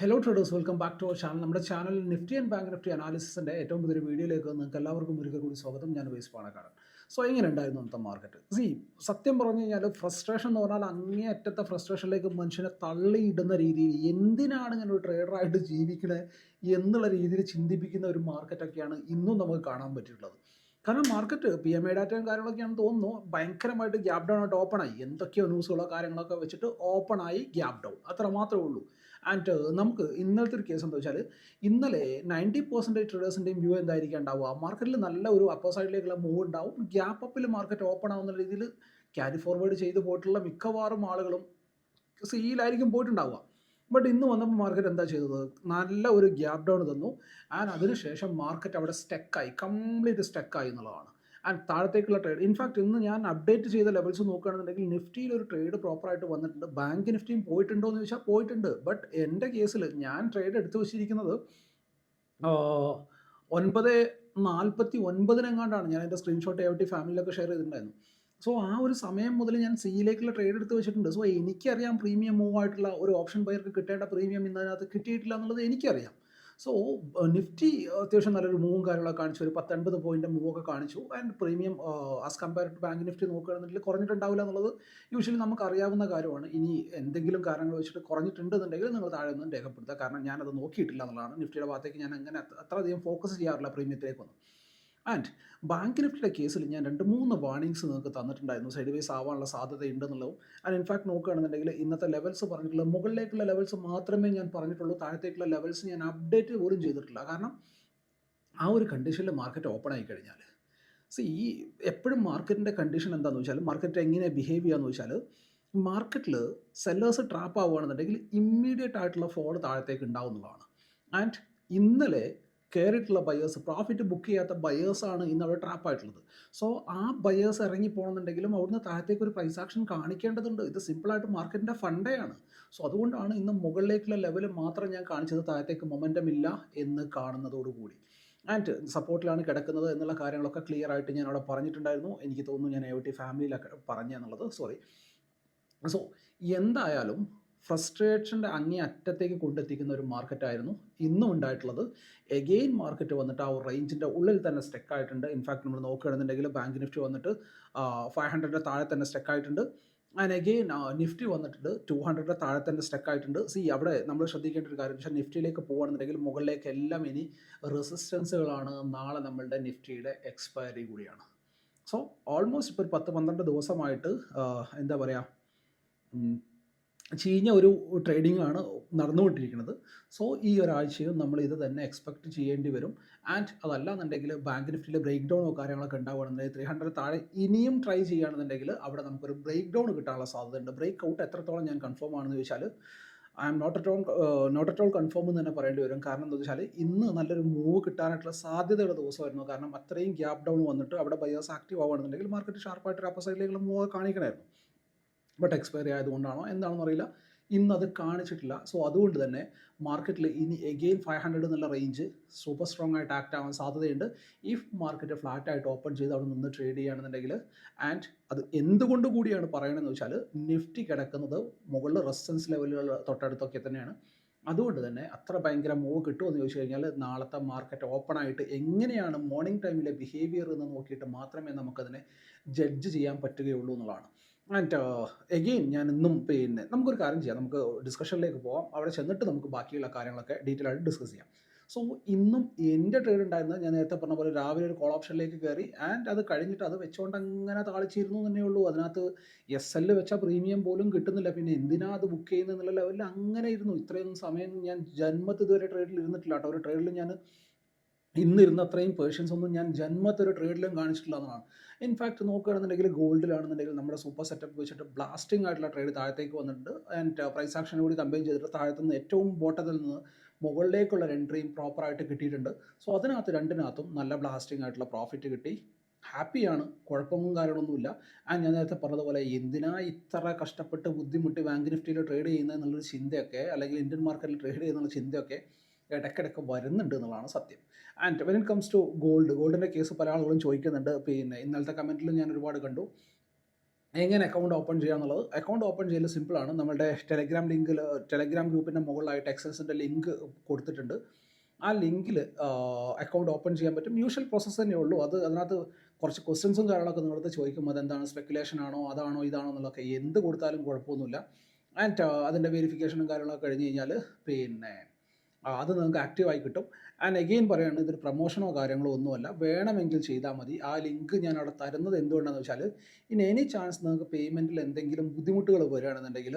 Hello traders welcome back to our channel നമ്മുടെ channel Nifty and bank Nifty അനാലിസിന്റെ ഏറ്റവും പുതിയ വീഡിയോയിലേക്ക് നിങ്ങൾക്ക് എല്ലാവർക്കും ഒരിക്കൽ കൂടി സ്വാഗതം. ഞാൻ വൈസ് പാണക്കാരൻ സോ എങ്ങനെ ഉണ്ടായിരുന്നു അന്നത്തെ മാർക്കറ്റ് സി സത്യം പറഞ്ഞു കഴിഞ്ഞാൽ ഫ്രസ്ട്രേഷൻ എന്ന് പറഞ്ഞാൽ അങ്ങേയറ്റത്തെ ഫ്രസ്ട്രേഷനിലേക്ക് മനുഷ്യനെ തള്ളിയിടുന്ന രീതിയിൽ എന്തിനാണ് ഇങ്ങനെ ഒരു ട്രേഡറായിട്ട് ജീവിക്കണേ എന്നുള്ള രീതിയിൽ ചിന്തിപ്പിക്കുന്ന ഒരു മാർക്കറ്റൊക്കെയാണ് ഇന്നും നമുക്ക് കാണാൻ പറ്റിയിട്ടുള്ളത്. കാരണം മാർക്കറ്റ് പി എം ഐ ഡാറ്റയും കാര്യങ്ങളൊക്കെയാണെന്ന് തോന്നുന്നു. ഭയങ്കരമായിട്ട് ഗ്യാപ് ഡൗൺ ആയിട്ട് ഓപ്പൺ ആയി. എന്തൊക്കെയോ ന്യൂസുകളോ കാര്യങ്ങളൊക്കെ വെച്ചിട്ട് ഓപ്പൺ ആയി ഗ്യാപ് ഡൗൺ അത്ര മാത്രമേ ഉള്ളൂ. ആൻഡ് നമുക്ക് ഇന്നലത്തെ ഒരു കേസ് എന്താ വെച്ചാൽ ഇന്നലെ നയന്റി പെർസെന്റേജ് ട്രേഡേഴ്സിന്റെയും വ്യൂ എന്തായിരിക്കും ഉണ്ടാവുക? മാർക്കറ്റിൽ നല്ല ഒരു അപ്പർ സൈഡിലേക്കുള്ള മൂവ് ഉണ്ടാവും. ഗ്യാപ്പ് അപ്പിൽ മാർക്കറ്റ് ഓപ്പൺ ആവുന്ന രീതിയിൽ ക്യാരി ഫോർവേഡ് ചെയ്ത് പോയിട്ടുള്ള മിക്കവാറും ആളുകളും സിയിലായിരിക്കും പോയിട്ടുണ്ടാവുക. ബട്ട് ഇന്ന് വന്നപ്പോൾ മാർക്കറ്റ് എന്താ ചെയ്തത്? നല്ല ഒരു ഗ്യാപ് ഡൗൺ തന്നു. ആൻഡ് അതിനുശേഷം മാർക്കറ്റ് അവിടെ സ്റ്റെക്കായി കംപ്ലീറ്റ് സ്റ്റെക്കായി എന്നുള്ളതാണ്. ആൻഡ് താഴത്തേക്കുള്ള ട്രേഡ് ഇൻഫാക്ട് ഇന്ന് ഞാൻ അപ്ഡേറ്റ് ചെയ്ത ലെവൽസ് നോക്കുകയാണെന്നുണ്ടെങ്കിൽ നിഫ്റ്റിയിൽ ഒരു ട്രേഡ് പ്രോപ്പറായിട്ട് വന്നിട്ടുണ്ട്. ബാങ്ക് നിഫ്റ്റിയും പോയിട്ടുണ്ടോ എന്ന് ചോദിച്ചാൽ പോയിട്ടുണ്ട്. ബട്ട് എന്റെ കേസിൽ ഞാൻ ട്രേഡ് എടുത്തു വെച്ചിരിക്കുന്നത് ഒൻപത് നാൽപ്പത്തി ഒൻപതിനെങ്ങാണ്ടാണ് ഞാൻ എന്റെ സ്ക്രീൻഷോട്ട് എ ടി ഫാമിലിയിലൊക്കെ ഷെയർ ചെയ്തിട്ടുണ്ടായിരുന്നു സോ ആ ഒരു സമയം മുതൽ ഞാൻ സിയിലേക്കുള്ള ട്രേഡ് എടുത്ത് വെച്ചിട്ടുണ്ട്. സോ എനിക്കറിയാം പ്രീമിയം മൂവ് ആയിട്ടുള്ള ഒരു ഓപ്ഷൻ ബയർക്ക് കിട്ടേണ്ട പ്രീമിയം ഇന്നതിനകത്ത് കിട്ടിയിട്ടില്ല എന്നുള്ളത് എനിക്കറിയാം. സോ നിഫ്റ്റി അത്യാവശ്യം നല്ലൊരു മൂവും കാര്യങ്ങളൊക്കെ കാണിച്ചു. ഒരു പത്തൊൻപത് പോയിന്റ് മൂവൊക്കെ കാണിച്ചു. And premium as compare to bank Nifty നോക്കുകയാണെന്നുണ്ടെങ്കിൽ കുറഞ്ഞിട്ടുണ്ടാവില്ല എന്നുള്ളത് യൂഷ്വലി നമുക്ക് അറിയാവുന്ന കാര്യമാണ്. ഇനി എന്തെങ്കിലും കാരണങ്ങൾ വെച്ചിട്ട് കുറഞ്ഞിട്ടുണ്ടെന്നുണ്ടെങ്കിൽ നിങ്ങൾ താഴെ ഒന്നും രേഖപ്പെടുത്തുക. കാരണം ഞാനത് നോക്കിയിട്ടില്ല എന്നുള്ളതാണ്. നിഫ്റ്റിയുടെ ഭാഗത്തേക്ക് ഞാൻ അങ്ങനെ അത്രയധികം ഫോക്കസ് ചെയ്യാറില്ല പ്രീമിയത്തിലേക്കൊന്നും ആൻഡ് ബാങ്ക് നിഫ്റ്റിയുടെ കേസിൽ ഞാൻ രണ്ട് മൂന്ന് വാർണിങ്സ് നിങ്ങൾക്ക് തന്നിട്ടുണ്ടായിരുന്നു. സൈഡ് വേസ് ആവാനുള്ള സാധ്യത ഉണ്ടെന്നുള്ളതും ആൻഡ് ഇൻഫാക്ട് നോക്കുകയാണെന്നുണ്ടെങ്കിൽ ഇന്നത്തെ ലെവൽസ് പറഞ്ഞിട്ടുള്ള മുകളിലേക്കുള്ള ലെവൽസ് മാത്രമേ ഞാൻ പറഞ്ഞിട്ടുള്ളൂ. താഴത്തേക്കുള്ള ലെവൽസ് ഞാൻ അപ്ഡേറ്റ് പോലും ചെയ്തിട്ടില്ല. കാരണം ആ ഒരു കണ്ടീഷനിൽ മാർക്കറ്റ് ഓപ്പൺ ആയി കഴിഞ്ഞാൽ സി ഈ എപ്പോഴും മാർക്കറ്റിന്റെ കണ്ടീഷൻ എന്താണെന്ന് വെച്ചാൽ മാർക്കറ്റ് എങ്ങനെ ബിഹേവ് ചെയ്യാന്ന് വെച്ചാൽ മാർക്കറ്റിൽ സെല്ലേഴ്സ് ട്രാപ്പ് ആവുകയാണെന്നുണ്ടെങ്കിൽ ഇമ്മീഡിയറ്റ് ആയിട്ടുള്ള ഫോൾ താഴത്തേക്ക് ഉണ്ടാവുന്നതാണ്. ആൻഡ് ഇന്നലെ കയറിയിട്ടുള്ള ബയേഴ്സ് പ്രോഫിറ്റ് ബുക്ക് ചെയ്യാത്ത ബയേഴ്സാണ് ഇന്ന് അവിടെ ട്രാപ്പ് ആയിട്ടുള്ളത്. സോ ആ ബയേഴ്സ് ഇറങ്ങി പോകണമെന്നുണ്ടെങ്കിലും അവിടുന്ന് താഴത്തേക്ക് ഒരു പ്രൈസ് ആക്ഷൻ കാണിക്കേണ്ടതുണ്ട്. ഇത് സിമ്പിളായിട്ട് മാർക്കറ്റിന്റെ ഫണ്ടേ ആണ്. സോ അതുകൊണ്ടാണ് ഇന്ന് മുകളിലേക്കുള്ള ലെവൽ മാത്രം ഞാൻ കാണിച്ചത് താഴത്തേക്ക് മൊമെന്റം ഇല്ല എന്ന് കാണുന്നതോടുകൂടി ആൻഡ് സപ്പോർട്ടിലാണ് കിടക്കുന്നത് എന്നുള്ള കാര്യങ്ങളൊക്കെ ക്ലിയർ ആയിട്ട് ഞാൻ അവിടെ പറഞ്ഞിട്ടുണ്ടായിരുന്നു. എനിക്ക് തോന്നുന്നു ഞാൻ എ ടി ഫാമിലിയിലൊക്കെ പറഞ്ഞു എന്നുള്ളത്. സോറി സോ എന്തായാലും ഫ്രസ്ട്രേഷന്റെ അങ്ങേ അറ്റത്തേക്ക് കൊണ്ടെത്തിക്കുന്ന ഒരു മാർക്കറ്റായിരുന്നു. ഇന്നും ഉണ്ടായിട്ടുള്ളത്. എഗെയിൻ മാർക്കറ്റ് വന്നിട്ട് ആ റേഞ്ചിന്റെ ഉള്ളിൽ തന്നെ സ്റ്റെക്ക് ആയിട്ടുണ്ട്. ഇൻഫാക്ട് നമ്മൾ നോക്കുകയാണെന്നുണ്ടെങ്കിൽ ബാങ്ക് നിഫ്റ്റി വന്നിട്ട് ഫൈവ് ഹൺഡ്രഡിന്റെ താഴെ തന്നെ സ്റ്റെക്ക് ആയിട്ടുണ്ട്. ആൻഡ് എഗെയിൻ നിഫ്റ്റി വന്നിട്ടുണ്ട്. ടു ഹൺഡ്രഡിന്റെ താഴെ തന്നെ സ്റ്റെക്ക് ആയിട്ടുണ്ട്. സി അവിടെ നമ്മൾ ശ്രദ്ധിക്കേണ്ട ഒരു കാര്യം പക്ഷേ നിഫ്റ്റിയിലേക്ക് പോകുകയാണെന്നുണ്ടെങ്കിൽ മുകളിലേക്ക് എല്ലാം ഇനി റെസിസ്റ്റൻസുകളാണ് നാളെ നമ്മളുടെ നിഫ്റ്റിയുടെ എക്സ്പയറി കൂടിയാണ്. സോ ഓൾമോസ്റ്റ് ഇപ്പോൾ ഒരു പത്ത് പന്ത്രണ്ട് ദിവസമായിട്ട് എന്താ പറയുക ചീഞ്ഞ ഒരു ട്രേഡിംഗ് ആണ് നടന്നുകൊണ്ടിരിക്കുന്നത്. സോ ഈ ഒരാഴ്ചയും നമ്മൾ ഇത് തന്നെ എക്സ്പെക്ട് ചെയ്യേണ്ടി വരും. ആൻഡ് അതല്ല എന്നുണ്ടെങ്കിൽ ബാങ്ക് നിഫ്റ്റിയിൽ ബ്രേക്ക് ഡൗണോ കാര്യങ്ങളൊക്കെ ഉണ്ടാവുകയാണെന്നുണ്ടെങ്കിൽ ത്രീ ഹൺഡ്രഡ് താഴെ ഇനിയും ട്രൈ ചെയ്യുകയാണെന്നുണ്ടെങ്കിൽ അവിടെ നമുക്കൊരു ബ്രേക്ക് ഡൗൺ കിട്ടാനുള്ള സാധ്യതയുണ്ട്. ബ്രേക്ക് ഔട്ട് എത്രത്തോളം ഞാൻ കൺഫേം ആണെന്ന് ചോദിച്ചാൽ I'm not at all not at all confirm എന്ന് തന്നെ പറയേണ്ടി വരും. കാരണം എന്താ വെച്ചാൽ ഇന്ന് നല്ലൊരു മൂവ് കിട്ടാനായിട്ടുള്ള സാധ്യതയുള്ള ദിവസമായിരുന്നു. കാരണം അത്രയും ഗ്യാപ് ഡൗൺ വന്നിട്ട് അവിടെ ബയേഴ്സ് ആക്റ്റീവ് ആവുകയാണെന്നുണ്ടെങ്കിൽ മാർക്കറ്റ് ഷാർപ്പായിട്ട് അപ്പർ സൈഡിലേക്കുള്ള മൂവ് കാണിക്കണമായിരുന്നു. ബട്ട് എക്സ്പയറി ആയതുകൊണ്ടാണോ എന്താണെന്ന് അറിയില്ല. ഇന്ന് അത് കാണിച്ചിട്ടില്ല. സോ അതുകൊണ്ട് തന്നെ മാർക്കറ്റിൽ ഇനി എഗെയിൻ ഫൈവ് ഹൺഡ്രഡ് എന്നുള്ള റേഞ്ച് സൂപ്പർ സ്ട്രോങ് ആയിട്ട് ആക്ട് ആവാൻ സാധ്യതയുണ്ട്. ഇഫ് മാർക്കറ്റ് ഫ്ലാറ്റ് ആയിട്ട് ഓപ്പൺ ചെയ്ത് അവിടെ നിന്ന് ട്രേഡ് ചെയ്യുകയാണെന്നുണ്ടെങ്കിൽ ആൻഡ് അത് എന്തുകൊണ്ട് കൂടിയാണ് പറയണമെന്ന് വെച്ചാൽ നിഫ്റ്റി കിടക്കുന്നത് മുകളിൽ റെസിസ്റ്റൻസ് ലെവലുകൾ തൊട്ടടുത്തൊക്കെ തന്നെയാണ്. അതുകൊണ്ട് തന്നെ അത്ര ഭയങ്കര മൂവ് കിട്ടുമെന്ന് ചോദിച്ചു കഴിഞ്ഞാൽ നാളത്തെ മാർക്കറ്റ് ഓപ്പൺ ആയിട്ട് എങ്ങനെയാണ് മോർണിംഗ് ടൈമിലെ ബിഹേവിയർ എന്ന് നോക്കിയിട്ട് മാത്രമേ നമുക്കതിനെ ജഡ്ജ് ചെയ്യാൻ പറ്റുകയുള്ളൂ എന്നുള്ളതാണ്. ആൻഡ് എഗെയിൻ ഞാൻ ഇന്നും പിന്നെ നമുക്കൊരു കാര്യം ചെയ്യാം. നമുക്ക് ഡിസ്കഷനിലേക്ക് പോവാം. അവിടെ ചെന്നിട്ട് നമുക്ക് ബാക്കിയുള്ള കാര്യങ്ങളൊക്കെ ഡീറ്റെയിൽ ആയിട്ട് ഡിസ്കസ് ചെയ്യാം. സോ ഇന്നും എന്റെ ട്രേഡ് ഉണ്ടായിരുന്നത് ഞാൻ നേരത്തെ പറഞ്ഞ പോലെ രാവിലെ ഒരു കോൾ ഓപ്ഷനിലേക്ക് കയറി. ആൻഡ് അത് കഴിഞ്ഞിട്ട് അത് വെച്ചുകൊണ്ട് അങ്ങനെ താളിച്ചിരുന്നു തന്നെ ഉള്ളൂ. അതിനകത്ത് എസ് എൽ വെച്ച പ്രീമിയം പോലും കിട്ടുന്നില്ല. പിന്നെ എന്തിനാ അത് ബുക്ക് ചെയ്യുന്നത് എന്നുള്ള ലെവലിൽ അങ്ങനെ ഇരുന്നു. ഇത്രയും സമയം ഞാൻ ജന്മത്ത് ഇതുവരെ ട്രേഡിൽ ഇരുന്നിട്ടില്ല കേട്ടോ. ഒരു ട്രേഡിൽ ഞാൻ ഇന്നിരുന്ന അത്രയും പേർഷ്യൻസ് ഒന്നും ഞാൻ ജന്മത്തൊരു ട്രേഡിലും കാണിച്ചിട്ടില്ല എന്നതാണ്. ഇൻഫാക്ട് നോക്കുകയാണെന്നുണ്ടെങ്കിൽ ഗോൾഡിലാണെന്നുണ്ടെങ്കിൽ നമ്മുടെ സൂപ്പർ സെറ്റപ്പ് വെച്ചിട്ട് ബ്ലാസ്റ്റിംഗ് ആയിട്ടുള്ള ട്രേഡ് താഴത്തേക്ക് വന്നിട്ടുണ്ട്. ആൻഡ് പ്രൈസ് ആക്ഷൻ കൂടി കമ്പയിൻ ചെയ്തിട്ട് താഴത്തു നിന്ന് ഏറ്റവും ബോട്ടത്തിൽ നിന്ന് മുകളിലേക്കുള്ള എൻട്രിയും പ്രോപ്പറായിട്ട് കിട്ടിയിട്ടുണ്ട്. സോ അതിനകത്ത് രണ്ടിനകത്തും നല്ല ബ്ലാസ്റ്റിംഗ് ആയിട്ടുള്ള പ്രോഫിറ്റ് കിട്ടി. ഹാപ്പിയാണ് കുഴപ്പമൊന്നും കാര്യങ്ങളൊന്നുമില്ല. ആൻഡ് ഞാൻ നേരത്തെ പറഞ്ഞതുപോലെ എന്തിനാ ഇത്ര കഷ്ടപ്പെട്ട് ബുദ്ധിമുട്ടി ബാങ്ക് നിഫ്റ്റിയിൽ ട്രേഡ് ചെയ്യുന്നത് എന്നുള്ളൊരു ചിന്തയൊക്കെ അല്ലെങ്കിൽ ഇന്ത്യൻ മാർക്കറ്റിൽ ട്രേഡ് ചെയ്യുന്നുള്ള ചിന്തയൊക്കെ ഇടയ്ക്കിടയ്ക്ക് വരുന്നുണ്ട് എന്നുള്ളതാണ് സത്യം. And when it comes to gold ഗോൾഡിന്റെ കേസ് പല ആളുകളും ചോദിക്കുന്നുണ്ട്. പിന്നെ ഇന്നലത്തെ കമന്റിലും ഞാൻ ഒരുപാട് കണ്ടു. എങ്ങനെ അക്കൗണ്ട് ഓപ്പൺ ചെയ്യാന്നുള്ളത്? അക്കൗണ്ട് ഓപ്പൺ ചെയ്യൽ സിമ്പിളാണ് നമ്മുടെ ടെലഗ്രാം ലിങ്കിൽ ടെലഗ്രാം ഗ്രൂപ്പിന്റെ മുകളിലായിട്ട് എക്സസിന്റെ ലിങ്ക് കൊടുത്തിട്ടുണ്ട്. ആ ലിങ്കിൽ അക്കൗണ്ട് ഓപ്പൺ ചെയ്യാൻ പറ്റും. യൂഷ്വൽ പ്രോസസ്സ് തന്നെ ഉള്ളൂ. അത് അതിനകത്ത് കുറച്ച് ക്വസ്റ്റ്യൻസും കാര്യങ്ങളൊക്കെ നിങ്ങളടുത്ത് ചോദിക്കും. അതെന്താണ്? സ്പെക്കുലേഷൻ ആണോ? അതാണോ? ഇതാണോ? എന്നുള്ളതൊക്കെ എന്ത് കൊടുത്താലും കുഴപ്പമൊന്നുമില്ല. ആൻഡ് അതിന്റെ വെരിഫിക്കേഷനും കാര്യങ്ങളൊക്കെ കഴിഞ്ഞ് കഴിഞ്ഞാൽ പിന്നെ അത് നിങ്ങൾക്ക് ആക്റ്റീവായി കിട്ടും. ആൻഡ് എഗെയിൻ പറയുകയാണ് ഇതൊരു പ്രൊമോഷനോ കാര്യങ്ങളോ ഒന്നുമല്ല. വേണമെങ്കിൽ ചെയ്താൽ മതി. ആ ലിങ്ക് ഞാൻ അവിടെ തരുന്നത് എന്തുകൊണ്ടാണെന്ന് വെച്ചാൽ ഇനി എനി ചാൻസ് നിങ്ങൾക്ക് പേയ്മെന്റിൽ എന്തെങ്കിലും ബുദ്ധിമുട്ടുകൾ വരികയാണെന്നുണ്ടെങ്കിൽ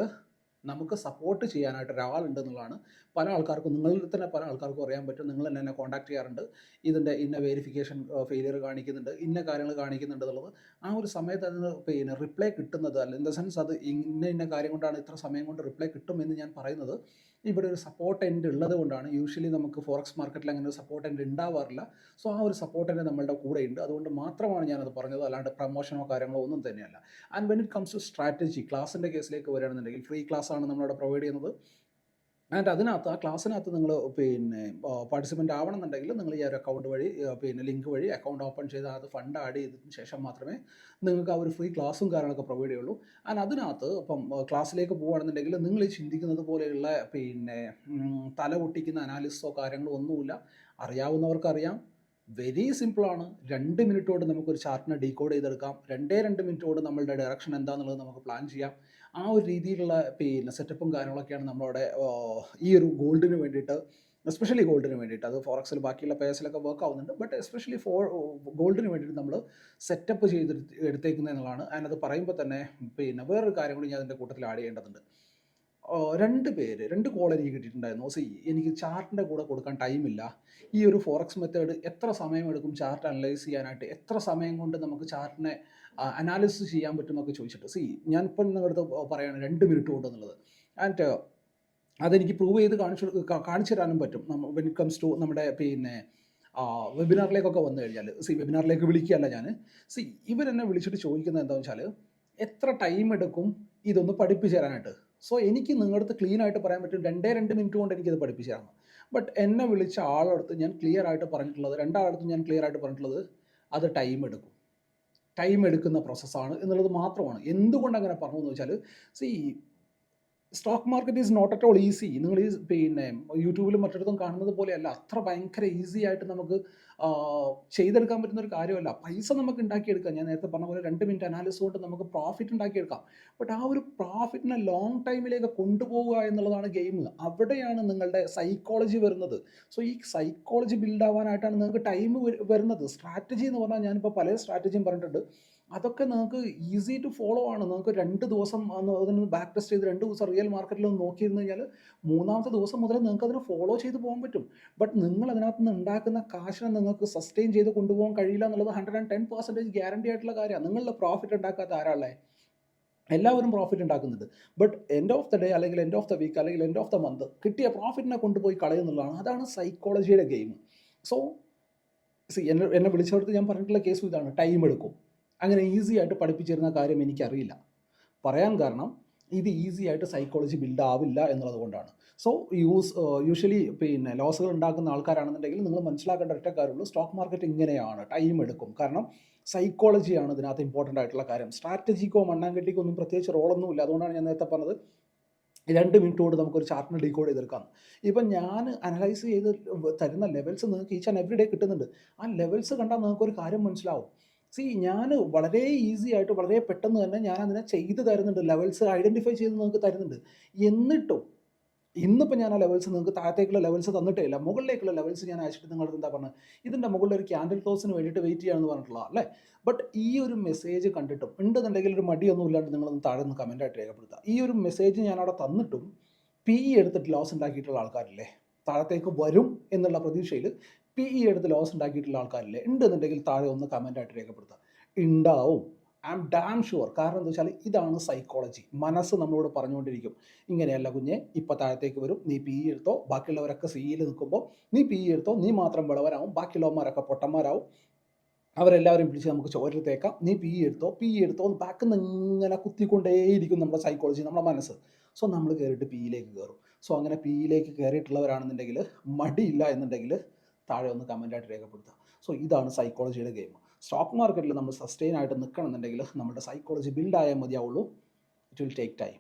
നമുക്ക് സപ്പോർട്ട് ചെയ്യാനായിട്ട് ഒരാളുണ്ടെന്നുള്ളതാണ് പല ആൾക്കാർക്കും നിങ്ങളിൽ തന്നെ പല ആൾക്കാർക്കും അറിയാൻ പറ്റും. നിങ്ങൾ തന്നെ എന്നെ കോൺടാക്ട് ചെയ്യാറുണ്ട്. ഇതിന്റെ ഇന്ന വെരിഫിക്കേഷൻ ഫെയിലിയർ കാണിക്കുന്നുണ്ട്. ഇന്ന കാര്യങ്ങൾ കാണിക്കുന്നുണ്ട് എന്നുള്ളത്. ആ ഒരു സമയത്ത് അതിന് പിന്നെ റിപ്ലൈ കിട്ടുന്നത് അല്ല ഇൻ ദ സെൻസ് അത് ഇന്ന ഇന്ന കാര്യം കൊണ്ടാണ് ഇത്ര സമയം കൊണ്ട് റിപ്ലൈ കിട്ടുമെന്ന് ഞാൻ പറയുന്നത്. ഇവിടെ ഒരു സപ്പോർട്ട് എൻഡ് ഉള്ളത് കൊണ്ടാണ്. യൂഷ്വലി നമുക്ക് ഫോറക്സ് മാർക്കറ്റിൽ അങ്ങനെ ഒരു സപ്പോർട്ട് എൻഡ് ഉണ്ടാവാറില്ല സോ ആ ഒരു സപ്പോർട്ട് എൻഡ് നമ്മളുടെ കൂടെ ഉണ്ട് അതുകൊണ്ട് മാത്രമാണ് ഞാനത് പറഞ്ഞത്. അല്ലാണ്ട് പ്രമോഷനോ കാര്യങ്ങളോ ഒന്നും തന്നെയല്ല. And when it comes to strategy ക്ലാസിന്റെ കേസിലേക്ക് വരികയാണെന്നുണ്ടെങ്കിൽ ഫ്രീ ക്ലാസ് ആണ് നമ്മളിവിടെ പ്രൊവൈഡ് ചെയ്യുന്നത്. ആൻഡ് അതിനകത്ത് ആ ക്ലാസ്സിനകത്ത് നിങ്ങൾ പിന്നെ പാർട്ടിസിപ്പന്റ് ആവണമെന്നുണ്ടെങ്കിൽ നിങ്ങൾ ഈ ഒരു അക്കൗണ്ട് വഴി പിന്നെ ലിങ്ക് വഴി അക്കൗണ്ട് ഓപ്പൺ ചെയ്ത് അത് ഫണ്ട് ആഡ് ചെയ്തതിന് ശേഷം മാത്രമേ നിങ്ങൾക്ക് ആ ഒരു ഫ്രീ ക്ലാസ്സും കാര്യങ്ങളൊക്കെ പ്രൊവൈഡ് ചെയ്യുള്ളൂ. ആൻഡ് അതിനകത്ത് ഇപ്പം ക്ലാസ്സിലേക്ക് പോകുകയാണെന്നുണ്ടെങ്കിൽ നിങ്ങൾ ഈ ചിന്തിക്കുന്നത് പോലെയുള്ള പിന്നെ തല പൊട്ടിക്കുന്ന അനാലിസിസോ കാര്യങ്ങളോ ഒന്നുമില്ല. അറിയാവുന്നവർക്കറിയാം. വെരി സിമ്പിളാണ് രണ്ട് മിനിറ്റോട് കൊണ്ട് നമുക്കൊരു ചാർട്ടിനെ ഡീകോഡ് ചെയ്തെടുക്കാം. രണ്ടേ രണ്ട് മിനിറ്റോട് നമ്മളുടെ ഡയറക്ഷൻ എന്താണെന്നുള്ളത് നമുക്ക് പ്ലാൻ ചെയ്യാം. ആ ഒരു രീതിയിലുള്ള പിന്നെ സെറ്റപ്പും കാര്യങ്ങളൊക്കെയാണ് നമ്മളവിടെ ഈ ഒരു ഗോൾഡിന് വേണ്ടിയിട്ട് എസ്പെഷ്യലി ഗോൾഡിന് വേണ്ടിയിട്ട്. അത് ഫോറക്സിൽ ബാക്കിയുള്ള പേഴ്സിലൊക്കെ വർക്ക് ആവുന്നുണ്ട്. ബട്ട് എസ്പെഷ്യലി ഫോർ ഗോൾഡിന് വേണ്ടിയിട്ട് നമ്മൾ സെറ്റപ്പ് ചെയ്ത് എടുത്തേക്കുന്നത് എന്നുള്ളതാണ്. അതിനത് പറയുമ്പോൾ തന്നെ പിന്നെ വേറൊരു കാര്യം കൂടി ഞാൻ അതിന്റെ കൂട്ടത്തിൽ ആഡ് ചെയ്യേണ്ടതുണ്ട്. രണ്ട് പേര് രണ്ട് കോൾ എനിക്ക് കിട്ടിയിട്ടുണ്ടായിരുന്നു. സി എനിക്ക് ചാർട്ടിന്റെ കൂടെ കൊടുക്കാൻ ടൈമില്ല ഈ ഒരു ഫോറക്സ് മെത്തേഡ് എത്ര സമയം എടുക്കും ചാർട്ട് അനലൈസ് ചെയ്യാനായിട്ട്? എത്ര സമയം കൊണ്ട് നമുക്ക് ചാർട്ടിനെ അനാലിസിസ് ചെയ്യാൻ പറ്റുമെന്നൊക്കെ ചോദിച്ചിട്ട്. സി ഞാൻ ഇപ്പം നിങ്ങളുടെ പറയാണ് രണ്ട് മിനിറ്റ് കൊണ്ട് എന്നുള്ളത്. ആൻഡ് അതെനിക്ക് പ്രൂവ് ചെയ്ത് കാണിച്ചു കാണിച്ചു തരാനും പറ്റും. വെൻ ഇറ്റ് കംസ് ടു നമ്മുടെ പിന്നെ വെബിനാറിലേക്കൊക്കെ വന്നു കഴിഞ്ഞാൽ സി വെബിനാറിലേക്ക് വിളിക്കുകയല്ല ഞാൻ സി ഇവരെന്നെ വിളിച്ചിട്ട് ചോദിക്കുന്നത് എന്താണെന്ന് വെച്ചാൽ എത്ര ടൈം എടുക്കും ഇതൊന്ന് പഠിപ്പിച്ചു തരാനായിട്ട്? സോ എനിക്ക് നിങ്ങളുടെ അടുത്ത് ക്ലീൻ ആയിട്ട് പറയാൻ പറ്റും. രണ്ടേ രണ്ട് മിനിറ്റ് കൊണ്ട് എനിക്കിത് പഠിപ്പിച്ചു തരണം. ബട്ട് എന്നെ വിളിച്ച ആളടുത്ത് ഞാൻ ക്ലിയർ ആയിട്ട് പറഞ്ഞിട്ടുള്ളത് രണ്ടാളടുത്ത് ഞാൻ ക്ലിയർ ആയിട്ട് പറഞ്ഞിട്ടുള്ളത് അത് ടൈം എടുക്കും. ടൈം എടുക്കുന്ന പ്രോസസ്സാണ് എന്നുള്ളത് മാത്രമാണ്. എന്തുകൊണ്ട് അങ്ങനെ പറഞ്ഞു എന്ന് വെച്ചാൽ see stock market is not at all easy നിങ്ങൾ ഈ പിന്നെ യൂട്യൂബിലും മറ്റിടത്തും കാണുന്നത് പോലെയല്ല. അത്ര ഭയങ്കര ഈസി ആയിട്ട് നമുക്ക് ചെയ്തെടുക്കാൻ പറ്റുന്ന ഒരു കാര്യമല്ല. പൈസ നമുക്ക് ഉണ്ടാക്കിയെടുക്കാം. ഞാൻ നേരത്തെ പറഞ്ഞ പോലെ രണ്ട് മിനിറ്റ് അനാലിസിസ് കൊണ്ട് നമുക്ക് പ്രോഫിറ്റ് ഉണ്ടാക്കിയെടുക്കാം. ബട്ട് ആ ഒരു പ്രോഫിറ്റിനെ ലോങ് ടൈമിലേക്ക് കൊണ്ടുപോവുക എന്നുള്ളതാണ് ഗെയിം അവിടെയാണ് നിങ്ങളുടെ സൈക്കോളജി വരുന്നത്. സോ ഈ സൈക്കോളജി ബിൽഡ് ആവാനായിട്ടാണ് നിങ്ങൾക്ക് ടൈം വരുന്നത്. സ്ട്രാറ്റജി എന്ന് പറഞ്ഞാൽ ഞാനിപ്പോൾ പല സ്ട്രാറ്റജിയും പറഞ്ഞിട്ടുണ്ട്. അതൊക്കെ നിങ്ങൾക്ക് ഈസി ടു ഫോളോ ആണ്. നിങ്ങൾക്ക് രണ്ട് ദിവസം അതിന് ബാക്ക് ടെസ്റ്റ് ചെയ്ത് രണ്ട് ദിവസം റിയൽ മാർക്കറ്റിൽ ഒന്ന് നോക്കിയിരുന്നു കഴിഞ്ഞാൽ മൂന്നാമത്തെ ദിവസം മുതൽ നിങ്ങൾക്ക് അതിനെ ഫോളോ ചെയ്ത് പോകാൻ പറ്റും. ബട്ട് നിങ്ങൾ അതിനകത്ത് നിന്ന് ഉണ്ടാക്കുന്ന കാശിനെ നിങ്ങൾക്ക് സസ്റ്റെയിൻ ചെയ്ത് കൊണ്ടുപോകാൻ കഴിയില്ല എന്നുള്ളത് hundred and ten percentage guarantee ആയിട്ടുള്ള കാര്യമാണ്. നിങ്ങളുടെ പ്രോഫിറ്റ് ഉണ്ടാക്കാത്ത ആരാളെ? എല്ലാവരും പ്രോഫിറ്റ് ഉണ്ടാക്കുന്നത് but end of the day അല്ലെങ്കിൽ എൻഡ് ഓഫ് ദ വീക്ക് അല്ലെങ്കിൽ എൻഡ് ഓഫ് ദ മന്ത് കിട്ടിയ പ്രോഫിറ്റിനെ കൊണ്ടുപോയി കളയുന്നുള്ളതാണ് അതാണ് സൈക്കോളജിയുടെ ഗെയിം സോ സി എന്നെ എന്നെ വിളിച്ചെടുത്ത് ഞാൻ പറഞ്ഞിട്ടുള്ള കേസും ഇതാണ്. ടൈം എടുക്കും. അങ്ങനെ ഈസി ആയിട്ട് പഠിപ്പിച്ചിരുന്ന കാര്യം എനിക്കറിയില്ല. പറയാൻ കാരണം ഇത് ഈസി ആയിട്ട് സൈക്കോളജി ബിൽഡ് ആവില്ല എന്നുള്ളത് കൊണ്ടാണ്. സോ യൂസ് യൂഷ്വലി പിന്നെ ലോസുകൾ ഉണ്ടാക്കുന്ന ആൾക്കാരാണെന്നുണ്ടെങ്കിൽ നിങ്ങൾ മനസ്സിലാക്കേണ്ട ഒറ്റ കാര്യമുള്ളൂ. സ്റ്റോക്ക് മാർക്കറ്റ് ഇങ്ങനെയാണ്. ടൈം എടുക്കും. കാരണം സൈക്കോളജിയാണ് ഇതിനകത്ത് ഇമ്പോർട്ടന്റ് ആയിട്ടുള്ള കാര്യം. സ്ട്രാറ്റജിക്കോ മണ്ണാങ്കട്ടിക്കോ ഒന്നും പ്രത്യേകിച്ച് റോളൊന്നുമില്ല അതുകൊണ്ടാണ് ഞാൻ നേരത്തെ പറഞ്ഞത്. രണ്ട് മിനിറ്റ് കൊണ്ട് നമുക്കൊരു ചാർട്ടിന് ഡീകോഡ് ചെയ്തെടുക്കാം. ഇപ്പം ഞാൻ അനലൈസ് ചെയ്ത് തരുന്ന ലെവൽസ് നിങ്ങൾക്ക് ഈച്ച് ആൻഡ് എവറി ഡേ കിട്ടുന്നുണ്ട്. ആ ലെവൽസ് കണ്ടാൽ നിങ്ങൾക്ക് ഒരു കാര്യം മനസ്സിലാവും. സി ഞാൻ വളരെ ഈസി ആയിട്ട് വളരെ പെട്ടെന്ന് തന്നെ ഞാൻ അതിനെ ചെയ്ത് തരുന്നുണ്ട്. ലെവൽസ് ഐഡന്റിഫൈ ചെയ്ത് നിങ്ങൾക്ക് തരുന്നുണ്ട്. എന്നിട്ടും ഇന്നിപ്പോൾ ഞാൻ ആ ലെവൽസ് നിങ്ങൾക്ക് താഴത്തേക്കുള്ള ലെവൽസ് തന്നിട്ടേ ഇല്ല മുകളിലേക്കുള്ള ലെവൽസ് ഞാൻ അയച്ചിട്ട് നിങ്ങളത് എന്താ പറഞ്ഞത് ഇതിന്റെ മുകളിൽ ഒരു ക്യാൻഡിൽ ക്ലോസിന് വേണ്ടിയിട്ട് വെയിറ്റ് ചെയ്യാമെന്ന് പറഞ്ഞിട്ടുള്ള അല്ലേ? ബട്ട് ഈ ഒരു മെസ്സേജ് കണ്ടിട്ടും ഉണ്ടെന്നുണ്ടെങ്കിൽ ഒരു മടിയൊന്നും ഇല്ലാണ്ട് നിങ്ങളൊന്ന് താഴെ നിന്ന് കമന്റായിട്ട് രേഖപ്പെടുത്തുക. ഈ ഒരു മെസ്സേജ് ഞാൻ അവിടെ തന്നിട്ടും പി ഇ എടുത്തിട്ട് ലോസ് ഉണ്ടാക്കിയിട്ടുള്ള ആൾക്കാരില്ലേ? താഴത്തേക്ക് വരും എന്നുള്ള പ്രതീക്ഷയിൽ പി ഇ എടുത്ത് ലോസ് ഉണ്ടാക്കിയിട്ടുള്ള ആൾക്കാരില്ലേ? ഉണ്ടെന്നുണ്ടെങ്കിൽ താഴെ ഒന്ന് കമന്റായിട്ട് രേഖപ്പെടുത്തുക. ഉണ്ടാവും ഐ ആം ഡാം ഷുവർ കാരണം എന്താ വെച്ചാൽ ഇതാണ് സൈക്കോളജി മനസ്സ് നമ്മളോട് പറഞ്ഞുകൊണ്ടിരിക്കും. ഇങ്ങനെയല്ല കുഞ്ഞെ ഇപ്പം താഴത്തേക്ക് വരും. നീ പി എടുത്തോ ബാക്കിയുള്ളവരൊക്കെ സിയിൽ നിൽക്കുമ്പോൾ നീ പി എടുത്തോ നീ മാത്രം വിളവരാവും. ബാക്കിയുള്ളവന്മാരൊക്കെ പൊട്ടന്മാരാവും. അവരെല്ലാവരും പിടിച്ച് നമുക്ക് ചോരൽ തേക്കാം നീ പി എടുത്തോ പി എടുത്തോ ബാക്കിൽ നിന്ന് ഇങ്ങനെ കുത്തിക്കൊണ്ടേയിരിക്കും നമ്മുടെ സൈക്കോളജി നമ്മുടെ മനസ്സ്. സോ നമ്മൾ കയറിയിട്ട് പിയിലേക്ക് കയറും സോ അങ്ങനെ പിയിലേക്ക് കയറിയിട്ടുള്ളവരാണെന്നുണ്ടെങ്കിൽ മടിയില്ല എന്നുണ്ടെങ്കിൽ താഴെ ഒന്ന് കമന്റായിട്ട് രേഖപ്പെടുത്തുക. സോ ഇതാണ് സൈക്കോളജിയുടെ ഗെയിം സ്റ്റോക്ക് മാർക്കറ്റിൽ നമ്മൾ സസ്റ്റെയിൻ ആയിട്ട് നിൽക്കണമെന്നുണ്ടെങ്കിൽ നമ്മുടെ psychology build മതിയാവുള്ളൂ. It will take time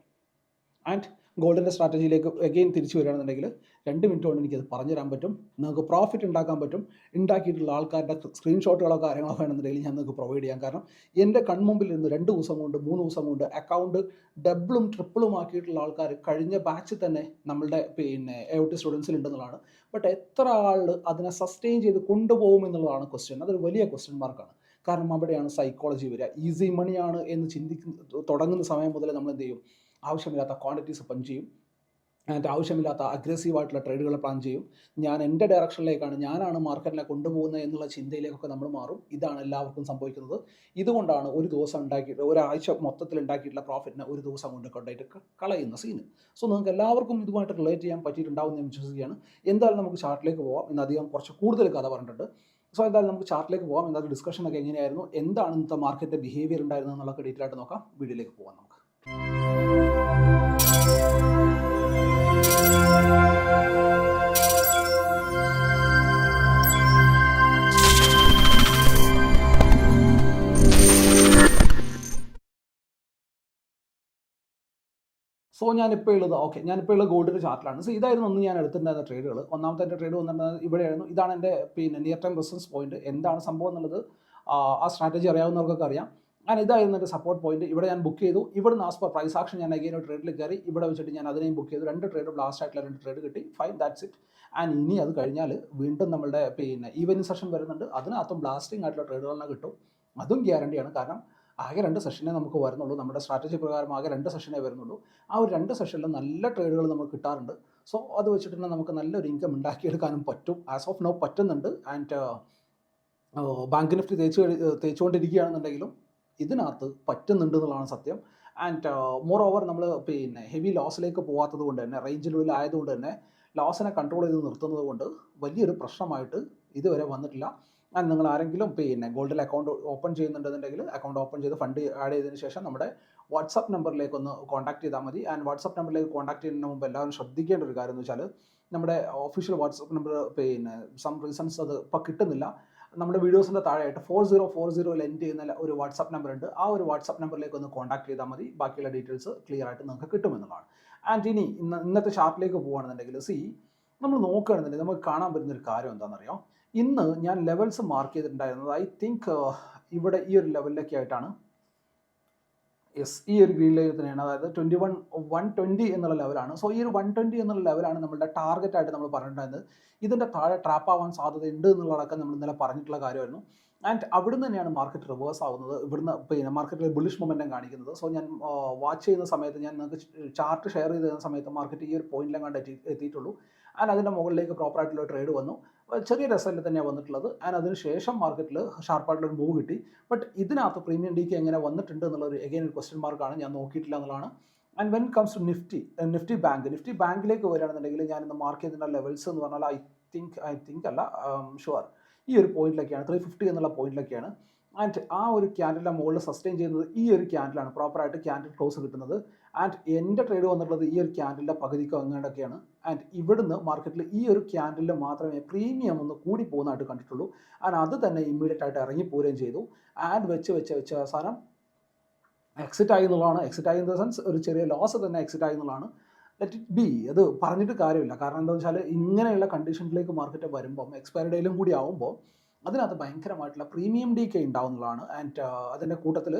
and ഗോൾഡിന്റെ സ്ട്രാറ്റജിയിലേക്ക് അഗെയിൻ തിരിച്ചു വരികയാണെന്നുണ്ടെങ്കിൽ രണ്ട് മിനിറ്റ് കൊണ്ട് എനിക്കത് പറഞ്ഞു തരാൻ പറ്റും. നിങ്ങൾക്ക് പ്രോഫിറ്റ് ഉണ്ടാക്കാൻ പറ്റും. ഉണ്ടാക്കിയിട്ടുള്ള ആൾക്കാരുടെ സ്ക്രീൻഷോട്ടുകളോ കാര്യങ്ങളോ വേണമെന്നുണ്ടെങ്കിൽ ഞാൻ നിങ്ങൾക്ക് പ്രൊവൈഡ് ചെയ്യാം. കാരണം എന്റെ കൺമുമ്പിൽ നിന്ന് രണ്ട് ദിവസം കൊണ്ട് മൂന്ന് ദിവസം കൊണ്ട് അക്കൗണ്ട് ഡബിളും ട്രിപ്പിളും ആക്കിയിട്ടുള്ള ആൾക്കാർ കഴിഞ്ഞ ബാച്ചിൽ തന്നെ നമ്മളുടെ പിന്നെ എ ഒ ടി സ്റ്റുഡൻസിൽ ഉണ്ടെന്നുള്ളതാണ്. ബട്ട് എത്ര ആൾ അതിനെ സസ്റ്റെയിൻ ചെയ്ത് കൊണ്ടുപോകും എന്നുള്ളതാണ് ക്വസ്റ്റ്യൻ അതൊരു വലിയ ക്വസ്റ്റ്യൻ മാർക്കാണ് കാരണം അവിടെയാണ് സൈക്കോളജി വരിക. ഈസി മണിയാണ് എന്ന് ചിന്തിക്കുന്ന തുടങ്ങുന്ന സമയം മുതൽ നമ്മൾ എന്ത് ചെയ്യും? ആവശ്യമില്ലാത്ത ക്വാണ്ടിറ്റീസ് പഞ്ച് ചെയ്യും. ആൻഡ് ആവശ്യമില്ലാത്ത അഗ്രസീവ് ആയിട്ടുള്ള ട്രേഡുകൾ പ്ലാൻ ചെയ്യും. ഞാൻ എന്റെ ഡയറക്ഷനിലേക്കാണ് ഞാനാണ് മാർക്കറ്റിനെ കൊണ്ടുപോകുന്നത് എന്നുള്ള ചിന്തയിലേക്കൊക്കെ നമ്മൾ മാറും. ഇതാണ് എല്ലാവർക്കും സംഭവിക്കുന്നത്. ഇതുകൊണ്ടാണ് ഒരു ദിവസം ഉണ്ടാക്കിയിട്ട് ഒരാഴ്ച മൊത്തത്തിൽ ഉണ്ടാക്കിയിട്ടുള്ള പ്രോഫിറ്റിനെ ഒരു ദിവസം കൊണ്ട് കൊണ്ടായിട്ട് കളയുന്ന സീന് സോ നിങ്ങൾക്ക് എല്ലാവർക്കും ഇതുമായിട്ട് റിലേറ്റ് ചെയ്യാൻ പറ്റിയിട്ടുണ്ടാവും എന്ന് വിശ്വസിക്കുകയാണ്. എന്തായാലും നമുക്ക് ചാർട്ടിലേക്ക് പോകാം ഇന്ന് അധികം കുറച്ച് കൂടുതൽ കഥ പറഞ്ഞിട്ടുണ്ട്. സോ എന്തായാലും നമുക്ക് ചാർട്ടിലേക്ക് പോകാം എന്തായാലും ഡിസ്കഷൻ ഒക്കെ എങ്ങനെയായിരുന്നു? എന്താണ് ഇന്നത്തെ മാർക്കറ്റിന്റെ ബിഹേവിയർ ഉണ്ടായിരുന്നത്? എന്നുള്ളതൊക്കെ ഡീറ്റെയിൽ ആയിട്ട് നോക്കാം. വീഡിയോയിലേക്ക് പോകാം നമുക്ക്. സോ ഞാനിപ്പോൾ ഉള്ളത് ഓക്കെ ഞാനിപ്പോൾ ഉള്ള ഗോൾഡിന്റെ ചാർട്ടിലാണ് സോ ഇതായിരുന്നു ഒന്ന് ഞാൻ എടുത്തിട്ടുണ്ടായിരുന്ന ട്രേഡുകൾ ഒന്നാമത്തെ എന്റെ ട്രേഡ് വന്നിട്ടുണ്ടായിരുന്നത് ഇവിടെയായിരുന്നു. ഇതാണ് എന്റെ പിന്നെ നിയർ ടൈം റെസിസ്റ്റൻസ് പോയിന്റ് എന്താണ് സംഭവം എന്നുള്ളത് ആ, സ്ട്രാറ്റജി അറിയാവുന്നവർക്കൊക്കെ അറിയാം. ഞാൻ ഇതായിരുന്നു എന്റെ സപ്പോർട്ട് പോയിന്റ് ഇവിടെ ഞാൻ ബുക്ക് ചെയ്തു. ഇവിടെ നിന്ന് ആസ് പെർ പ്രൈസ് ആക്ഷൻ ഞാൻ അഗൈൻ ഒരു ട്രേഡിൽ കയറി. ഇവിടെ വെച്ചിട്ട് ഞാൻ അതിനെയും ബുക്ക് ചെയ്തു. രണ്ട് ട്രേഡ് ലാസ്റ്റ് ആയിട്ടുള്ള രണ്ട് ട്രേഡ് കിട്ടി. ഫൈൻ ദാറ്റ്സ് ഇറ്റ് ആൻഡ് ഇനി അത് കഴിഞ്ഞാൽ വീണ്ടും നമ്മളുടെ പിന്നെ ഈവനിങ് സെഷൻ വരുന്നുണ്ട്. അതിനകത്തും ബ്ലാസ്റ്റിംഗ് ആയിട്ടുള്ള ട്രേഡുകളെല്ലാം കിട്ടും. അതും ഗ്യാരണ്ടിയാണ് കാരണം ആകെ രണ്ട് സെഷനേ നമുക്ക് വരുന്നുള്ളൂ. നമ്മുടെ സ്ട്രാറ്റജി പ്രകാരം ആകെ രണ്ട് സെഷനേ വരുന്നുള്ളൂ. ആ ഒരു രണ്ട് സെഷനിൽ നല്ല ട്രേഡുകൾ നമുക്ക് കിട്ടാറുണ്ട്. സോ അത് വെച്ചിട്ട് തന്നെ നമുക്ക് നല്ലൊരു ഇൻകം ഉണ്ടാക്കിയെടുക്കാനും പറ്റും. ആസ് ഓഫ് നോ പറ്റുന്നുണ്ട്. ആൻഡ് ബാങ്ക് നിഫ്റ്റി തേച്ച് തേച്ചുകൊണ്ടിരിക്കുകയാണെന്നുണ്ടെങ്കിലും ഇതിനകത്ത് പറ്റുന്നുണ്ട് എന്നുള്ളതാണ് സത്യം. ആൻഡ് മോർ ഓവർ നമ്മൾ പിന്നെ ഹെവി ലോസിലേക്ക് പോകാത്തത് കൊണ്ട് തന്നെ റേഞ്ചിനുള്ളിൽ ആയതുകൊണ്ട് തന്നെ ലോസിനെ കൺട്രോൾ ചെയ്ത് നിർത്തുന്നത് കൊണ്ട് വലിയൊരു പ്രശ്നമായിട്ട് ഇതുവരെ വന്നിട്ടില്ല. ആൻഡ് നിങ്ങൾ ആരെങ്കിലും പിന്നെ ഗോൾഡിൽ അക്കൗണ്ട് ഓപ്പൺ ചെയ്യുന്നുണ്ടെന്നുണ്ടെങ്കിൽ അക്കൗണ്ട് ഓപ്പൺ ചെയ്ത് ഫണ്ട് ആഡ് ചെയ്തതിന് ശേഷം നമ്മുടെ വാട്സപ്പ് നമ്പറിലേക്ക് ഒന്ന് കോൺടാക്ട് ചെയ്താൽ മതി. ആൻഡ് വാട്സപ്പ് നമ്പറിലേക്ക് കോൺടാക്ട് ചെയ്യുന്നതിന് മുമ്പ് എല്ലാവരും ശ്രദ്ധിക്കേണ്ട ഒരു കാര്യം എന്ന് വെച്ചാൽ നമ്മുടെ ഒഫീഷ്യൽ വാട്സപ്പ് നമ്പർ പിന്നെ സം റീസൺസ് അത് ഇപ്പോൾ കിട്ടുന്നില്ല. നമ്മുടെ വീഡിയോസിന്റെ താഴെയായിട്ട് ഫോർ സീറോ ഫോർ സീറോയിൽ എൻഡ് ചെയ്യുന്ന ഒരു വാട്സപ്പ് നമ്പർ ഉണ്ട്. ആ ഒരു വാട്സപ്പ് നമ്പറിലേക്ക് ഒന്ന് കോൺടാക്ട് ചെയ്താൽ മതി. ബാക്കിയുള്ള ഡീറ്റെയിൽസ് ക്ലിയർ ആയിട്ട് നിങ്ങൾക്ക് കിട്ടുമെന്നുള്ളതാണ്. ആൻഡ് ഇനി ഇന്ന് ഇന്നത്തെ ചാർട്ടിലേക്ക് പോകുകയാണെന്നുണ്ടെങ്കിൽ സി നമ്മൾ നോക്കുകയാണെന്നുണ്ടെങ്കിൽ നമുക്ക് കാണാൻ പറ്റുന്ന ഒരു കാര്യം എന്താണെന്നറിയോ? ഇന്ന് ഞാൻ ലെവൽസ് മാർക്ക് ചെയ്തിട്ടുണ്ടായിരുന്നത് ഐ തിങ്ക് ഇവിടെ ഈ ഒരു ലെവലിലൊക്കെ ആയിട്ടാണ്. യെസ് ഈ ഒരു ഗ്രീൻ ലൈൻ തന്നെയാണ്. അതായത് ട്വന്റി വൺ വൺ ട്വന്റി എന്നുള്ള ലെവലാണ് സോ ഈ ഒരു വൺ ട്വന്റി എന്നുള്ള ലെവലാണ് നമ്മുടെ ടാർഗറ്റ് ആയിട്ട് നമ്മൾ പറഞ്ഞിട്ടുണ്ടായിരുന്നത്. ഇതിന്റെ താഴെ ട്രാപ്പ് ആവാൻ സാധ്യതയുണ്ട് എന്നുള്ളതൊക്കെ നമ്മൾ ഇന്നലെ പറഞ്ഞിട്ടുള്ള കാര്യമായിരുന്നു. ആൻഡ് അവിടുന്ന് തന്നെയാണ് മാർക്കറ്റ് റിവേഴ്സ് ആവുന്നത്. ഇവിടുന്ന് പിന്നെ മാർക്കറ്റിൽ ബുള്ളിഷ് മൊമെന്റം കാണിക്കുന്നത്. സോ ഞാൻ വാച്ച് ചെയ്യുന്ന സമയത്ത് ഞാൻ നിങ്ങൾക്ക് ചാർട്ട് ഷെയർ ചെയ്ത് സമയത്ത് മാർക്കറ്റ് ഈ ഒരു പോയിന്റിലെങ്ങാണ്ട് എത്തി എത്തിയിട്ടുള്ളൂ. ആൻഡ് അതിന്റെ മുകളിലേക്ക് പ്രോപ്പറായിട്ടുള്ള ട്രേഡ് വന്നു. ചെറിയ രസമിൽ തന്നെയാണ് വന്നിട്ടുള്ളത്. ആൻഡ് അതിന് ശേഷം മാർക്കറ്റിൽ ഷാർപ്പായിട്ടുള്ള ഒരു മൂവ് കിട്ടി. ബട്ട് ഇതിനകത്ത് പ്രീമിയം ഡിക്ക് എങ്ങനെ വന്നിട്ടുണ്ട് എന്നുള്ളൊരു എഗെയിൻ ഒരു ക്വസ്റ്റ്യൻ മാർക്കാണ് ഞാൻ നോക്കിയിട്ടില്ല എന്നുള്ളതാണ്. And when comes to Nifty Nifty bank Nifty ബാങ്കിലേക്ക് വരികയാണെന്നുണ്ടെങ്കിൽ ഞാൻ ഇന്ന് മാർക്ക് ചെയ്തിട്ടുള്ള ലെവൽസ് എന്ന് പറഞ്ഞാൽ ഐ തിങ്ക് ഐ തിങ്ക് അല്ല ഷുവർ ഈ ഒരു പോയിന്റിലൊക്കെയാണ് ത്രീ ഫിഫ്റ്റി എന്നുള്ള പോയിന്റിലൊക്കെയാണ് ആൻഡ് ആ ഒരു ക്യാൻഡിലെ മുകളിൽ സസ്റ്റെയിൻ ചെയ്യുന്നത് ഈ ഒരു ക്യാൻഡിലാണ് പ്രോപ്പറായിട്ട് ക്യാൻഡിൽ ക്ലോസ് കിട്ടുന്നത്. ആൻഡ് എന്റെ ട്രേഡ് വന്നിട്ടുള്ളത് ഈ ഒരു ക്യാൻഡിലിന്റെ പകുതിക്കോ അങ്ങോട്ടൊക്കെയാണ് ആൻഡ് ഇവിടുന്ന് മാർക്കറ്റിൽ ഈ ഒരു ക്യാൻഡലിൽ മാത്രമേ പ്രീമിയം ഒന്ന് കൂടി പോകുന്നതായിട്ട് കണ്ടിട്ടുള്ളൂ. ആൻഡ് അത് തന്നെ ഇമ്മീഡിയറ്റ് ആയിട്ട് ഇറങ്ങി പോരുകയും ചെയ്തു. ആൻഡ് വെച്ച് വെച്ച് വെച്ച് അവസാനം എക്സിറ്റ് ആയി എന്നുള്ളതാണ്. എക്സിറ്റ് ആയി ഇൻ ദ സെൻസ് ഒരു ചെറിയ ലോസ് തന്നെ എക്സിറ്റ് ആയി എന്നുള്ളതാണ്. ലെറ്റ് ഇറ്റ് ബി അത് പറഞ്ഞിട്ട് കാര്യമില്ല. കാരണം എന്താ വെച്ചാൽ ഇങ്ങനെയുള്ള കണ്ടീഷനിലേക്ക് മാർക്കറ്റ് വരുമ്പം എക്സ്പയറി ഡേയിലും കൂടി ആവുമ്പോൾ അതിനകത്ത് ഭയങ്കരമായിട്ടുള്ള പ്രീമിയം ഡി കെ ഉണ്ടാവുന്നതാണ് ആൻഡ് അതിന്റെ കൂട്ടത്തിൽ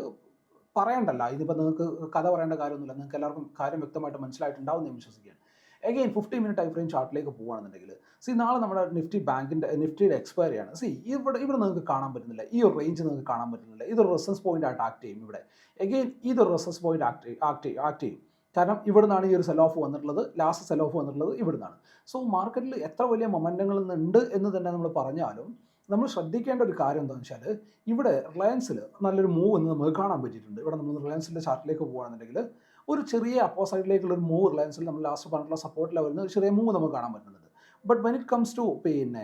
പറയണ്ടല്ല. ഇതിപ്പോൾ നിങ്ങൾക്ക് കഥ പറയേണ്ട കാര്യമൊന്നുമില്ല. നിങ്ങൾക്ക് എല്ലാവർക്കും കാര്യം വ്യക്തമായിട്ട് മനസ്സിലായിട്ടുണ്ടാവും എന്ന് വിശ്വസിക്കുകയാണ്. Again fifty minute time frame ചാർട്ടിലേക്ക് പോകുകയാണെന്നുണ്ടെങ്കിൽ സി നാളെ നമ്മുടെ നിഫ്റ്റി ബാങ്കിന്റെ നിഫ്റ്റിയുടെ എക്സ്പയറി ആണ്. സി ഇവിടെ ഇവിടെ നിങ്ങൾക്ക് കാണാൻ പറ്റുന്നില്ല. ഈ ഒരു റേഞ്ച് നിങ്ങൾക്ക് കാണാൻ പറ്റുന്നില്ല. ഇതൊരു റെസൻസ് പോയിന്റ് ആയിട്ട് ആക്ട് ചെയ്യും ഇവിടെ. എഗെയിൻ ഇതൊരു resistance point act act act ചെയ്യും. കാരണം ഇവിടെ നിന്നാണ് ഈ ഒരു സെൽ ഓഫ് വന്നിട്ടുള്ളത്. ലാസ്റ്റ് സെൽ ഓഫ് വന്നിട്ടുള്ളത് ഇവിടുന്നാണ്. സോ മാർക്കറ്റിൽ എത്ര വലിയ മൊമെന്റങ്ങൾ ഉണ്ട് എന്ന് തന്നെ നമ്മൾ പറഞ്ഞാലും നമ്മൾ ശ്രദ്ധിക്കേണ്ട ഒരു കാര്യം എന്താണെന്ന് വെച്ചാൽ ഇവിടെ റിലയൻസിൽ നല്ലൊരു മൂവ് എന്ന് നമുക്ക് കാണാൻ പറ്റിയിട്ടുണ്ട്. ഇവിടെ നമ്മൾ റിലയൻസിന്റെ ചാർട്ടിലേക്ക് പോകുകയാണെന്നുണ്ടെങ്കിൽ ഒരു ചെറിയ അപ്പോ സൈഡിലേക്കുള്ള ഒരു മൂവ് റിലയൻസിൽ നമ്മൾ ലാസ്റ്റ് പറഞ്ഞിട്ടുള്ള സപ്പോർട്ട് ലെവലിൽ ഒരു ചെറിയ മൂവ് നമുക്ക് കാണാൻ പറ്റുന്നുണ്ട്. But when it comes to പിന്നെ